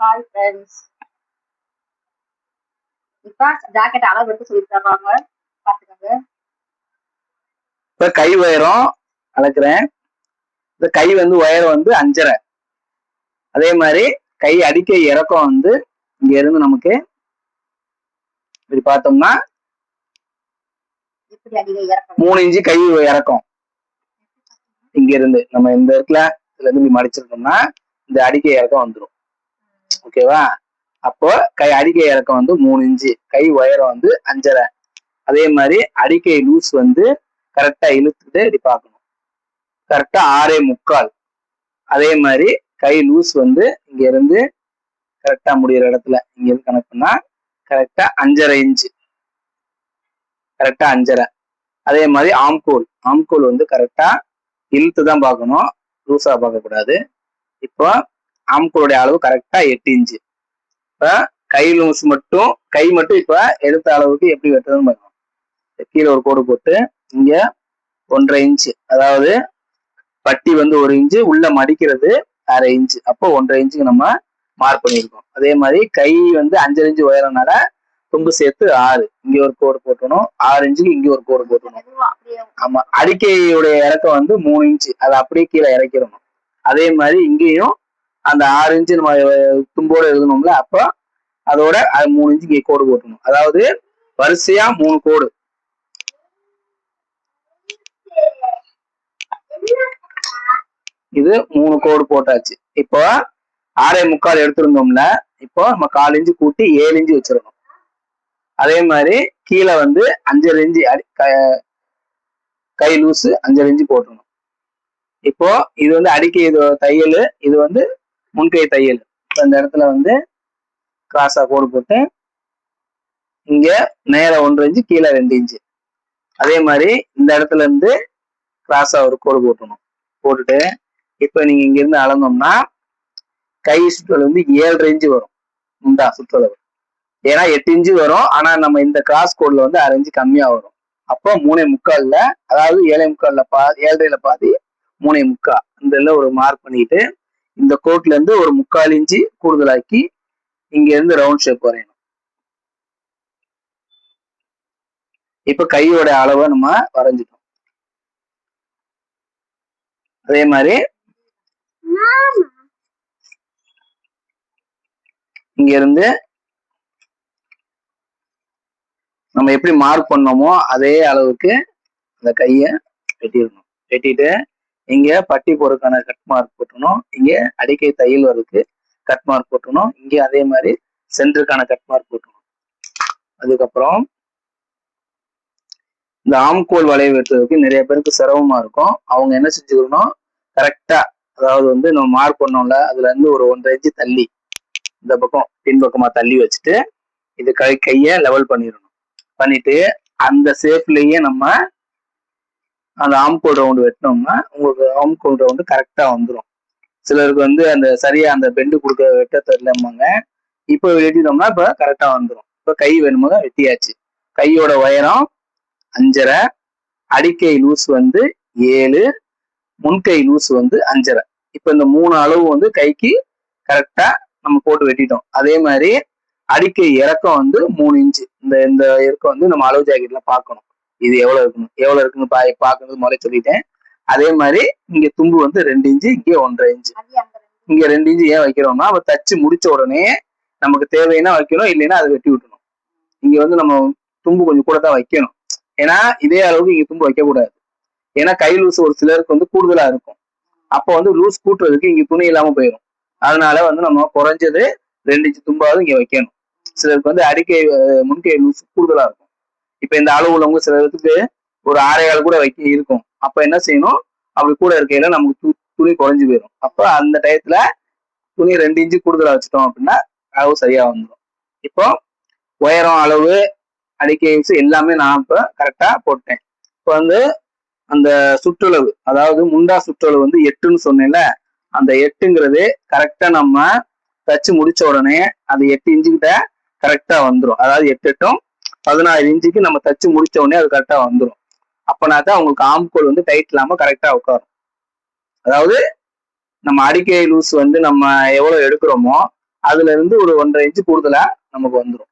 Hi friends இப்போ jacket அளவு எடுத்து சொல்லி தர்றாங்க பார்த்துக்கோங்க. இப்ப கை உயரம் அளக்குறேன். இந்த கை வந்து உயரம் வந்து அஞ்சரை. அதே மாதிரி கை அடிக்க இறக்கம் வந்து இங்க இருந்து நமக்கு இப்படி பார்த்தோம்னா மூணு இன்ச்சு கை இறக்கம். இங்க இருந்து நம்ம இந்த இடத்துல இதுல இருந்து மடிச்சிருக்கோம்னா இந்த அடிக்க இறக்கம் வந்துடும் ஓகேவா அப்போ கை அடிக்கை இறக்கம் வந்து மூணு இன்ச்சு. கை உயரம் வந்து அஞ்சரை. அதே மாதிரி அடிக்கை லூஸ் வந்து கரெக்டா இழுத்துட்டு இப்படி பார்க்கணும். கரெக்டா ஆறே முக்கால். அதே மாதிரி கை லூஸ் வந்து இங்க இருந்து கரெக்டா முடியிற இடத்துல. இங்க இருந்து கணக்குனா கரெக்டா அஞ்சரை இன்ச்சு. கரெக்டா அஞ்சரை. அதே மாதிரி ஆம்கோல் ஆம்கோல் வந்து கரெக்டா இழுத்து தான் பார்க்கணும். லூஸா பார்க்க கூடாது இப்போ ஆம்கோலுடைய அளவு கரெக்டா எட்டு இன்ச்சு இப்ப கை லூஸ் மட்டும் கை மட்டும் இப்ப எடுத்த அளவுக்கு எப்படி வெட்டுறதுன்னு பார்க்கணும் கீழே ஒரு கோடு போட்டு இங்க ஒன்றரை இன்ச்சு அதாவது பட்டி வந்து ஒரு இன்ச்சு உள்ள மடிக்கிறது அரை இன்ச்சு அப்போ ஒன்றரை இன்ச்சுக்கு நம்ம மார்க் பண்ணியிருக்கோம். அதே மாதிரி கை வந்து அஞ்சரை இன்ச்சு உயரனால தும்பு சேர்த்து ஆறு. இங்க ஒரு கோடு போட்டணும். ஆறு இன்ச்சுக்கு இங்க ஒரு கோடு போட்டணும். ஆமா. அடிக்கையுடைய இறக்கம் வந்து மூணு இன்ச்சு அதை அப்படியே கீழே இறக்கிடணும். அதே மாதிரி இங்கேயும் அந்த ஆறு இன்ச்சு நம்ம தும்போடு எழுதணும்ல அப்போ அதோட அது மூணு இன்ச்சு இங்கே கோடு போட்டணும் அதாவது வரிசையா மூணு கோடு இது மூணு கோடு போட்டாச்சு. இப்போ ஆறே முக்கால் எடுத்திருந்தோம்ல இப்போ நம்ம கால் இன்ச்சு கூட்டி ஏழு இன்ச்சு வச்சிருக்கணும் அதே மாதிரி கீழே வந்து அஞ்சரை இன்ச்சு அடி க- கை லூசு அஞ்சரை இன்ச்சு போட்டுருணும் இப்போ இது வந்து அடிக்க இது தையல் இது வந்து முன்கை தையல். இப்போ இந்த இடத்துல வந்து கிராஸாக கோடு போட்டு இங்கே நேரம் ஒன்று இன்ச்சு கீழே ரெண்டு இன்ச்சு. அதே மாதிரி இந்த இடத்துல இருந்து கிராஸாக ஒரு கோடு போட்டணும். போட்டுட்டு இப்போ நீங்கள் இங்கேருந்து அளந்தோம்னா கை சுற்றளவு வந்து ஏழரை இன்ச்சு வரும். இந்த சுற்றளவு. ஏன்னா எட்டு இன்ச்சு வரும். ஆனால் நம்ம இந்த கிராஸ் கோடில் வந்து அரை இன்ச்சு கம்மியாக வரும். அப்போ மூணே முக்காலில் அதாவது ஏழை முக்காலில் பா ஏழரையில் பாதி மூணே முக்கா. இந்த ஒரு மார்க் பண்ணிட்டு இந்த கோட்ல இருந்து ஒரு முக்கால் இன்ச்சு கூடுதலாக்கி இங்க இருந்து ரவுண்ட் ஷேப் வரையணும். இப்ப கையோட அளவை நம்ம வரைஞ்சிட்டோம். அதே மாதிரி இங்க இருந்து நம்ம எப்படி மார்க் பண்ணோமோ அதே அளவுக்கு அந்த கைய வெட்டிடணும். வெட்டிட்டு இங்க பட்டி போறதுக்கான கட் மார்க் போட்டணும் இங்க அடிக்கை தையல் வரதுக்கு கட் மார்க் போட்டணும் இங்க அதே மாதிரி சென்டருக்கான கட் மார்க் போட்டணும் அதுக்கப்புறம் இந்த ஆம்கோல் வளைவு வெட்டுறதுக்கு நிறைய பேருக்கு சிரமமா இருக்கும். அவங்க என்ன செஞ்சுக்கணும் கரெக்டா அதாவது வந்து நம்ம மார்க் பண்ணோம்ல அதுல இருந்து ஒரு ஒன்றரை இன்ச்சு தள்ளி இந்த பக்கம் பின்பக்கமா தள்ளி வச்சுட்டு இது கை கைய லெவல் பண்ணிடணும். பண்ணிட்டு அந்த ஷேப்லயே நம்ம அந்த ஆம்கோல் ரவுண்டு வெட்டினோம்னா உங்களுக்கு ஆம்கோல் ரவுண்டு கரெக்டாக வந்துடும் சிலருக்கு வந்து அந்த சரியா அந்த பெண்டு கொடுக்க வெட்ட தெரியலம்பாங்க. இப்போ வெட்டினோம்னா இப்போ கரெக்டாக வந்துடும் இப்போ கை வேணும்போது வெட்டியாச்சு. கையோட உயரம் அஞ்சரை அடிக்கை லூஸ் வந்து ஏழு முன்கை லூஸ் வந்து அஞ்சரை. இப்போ இந்த மூணு அளவு வந்து கைக்கு கரெக்டாக நம்ம போட்டு வெட்டிட்டோம். அதே மாதிரி அடிக்கை இறக்கம் வந்து மூணு இன்ச்சு இந்த இந்த இறக்கம் வந்து நம்ம அளவு ஜாக்கெட்ல பார்க்கணும். இது எவ்வளவு இருக்கணும் எவ்வளவு இருக்குன்னு பா பார்க்கறது முதல்ல சொல்லிட்டேன். அதே மாதிரி இங்க தும்பு வந்து ரெண்டு இன்ச்சு இங்கே ஒன்றரை இன்ச்சு. இங்க ரெண்டு இன்ச்சு ஏன் வைக்கிறோம்னா அவ தச்சு முடிச்ச உடனே நமக்கு தேவைன்னா வைக்கணும் இல்லைன்னா அதை வெட்டி விட்டணும் இங்க வந்து நம்ம தும்பு கொஞ்சம் கூட தான் வைக்கணும். ஏன்னா இதே அளவுக்கு இங்க தும்பு வைக்க கூடாது ஏன்னா கை லூஸ் ஒரு சிலருக்கு வந்து கூடுதலா இருக்கும். அப்போ வந்து லூஸ் கூட்டுறதுக்கு இங்க துணி இல்லாம போயிடும் அதனால வந்து நம்ம குறைஞ்சது ரெண்டு இன்ச்சு தும்பாவது இங்க வைக்கணும். சிலருக்கு வந்து அடிக்கை முன்கை லூஸ் கூடுதலா இருக்கும். இப்ப இந்த அளவு உள்ளவங்க இடத்துக்கு ஒரு ஆறையாள் கூட வைக்க இருக்கும். அப்ப என்ன செய்யணும்? அப்படி கூட இருக்கையில நமக்கு து- துணி குறைஞ்சு போயிடும் அப்ப அந்த டயத்துல துணி ரெண்டு இன்ச்சு கூடுதலா வச்சுட்டோம் அப்படின்னா அளவு சரியா வந்துடும் இப்போ உயரம் அளவு அடிக்கை எல்லாமே நான் இப்ப கரெக்டா போட்டேன். இப்போ வந்து அந்த சுற்றளவு அதாவது முண்டா சுற்றளவு வந்து எட்டுன்னு சொன்னேன்ல அந்த எட்டுங்கிறது கரெக்டா நம்ம தச்சு முடிச்ச உடனே அது எட்டு இன்ச்சுக்கிட்ட கரெக்டா வந்துடும் அதாவது எட்டு எட்டும் பதினாறு இன்ச்சுக்கு நம்ம தச்சு முடிச்ச உடனே அது கரெக்டா வந்துடும் அப்போனா தான் உங்களுக்கு ஆம்கோல் வந்து டைட் இல்லாம கரெக்டா உட்காரும். அதாவது நம்ம அடிக்கை லூஸ் வந்து நம்ம எவ்வளவு எடுக்கிறோமோ அதுல இருந்து ஒரு ஒன்றரை இன்ச்சு கூடுதலா நமக்கு வந்துடும்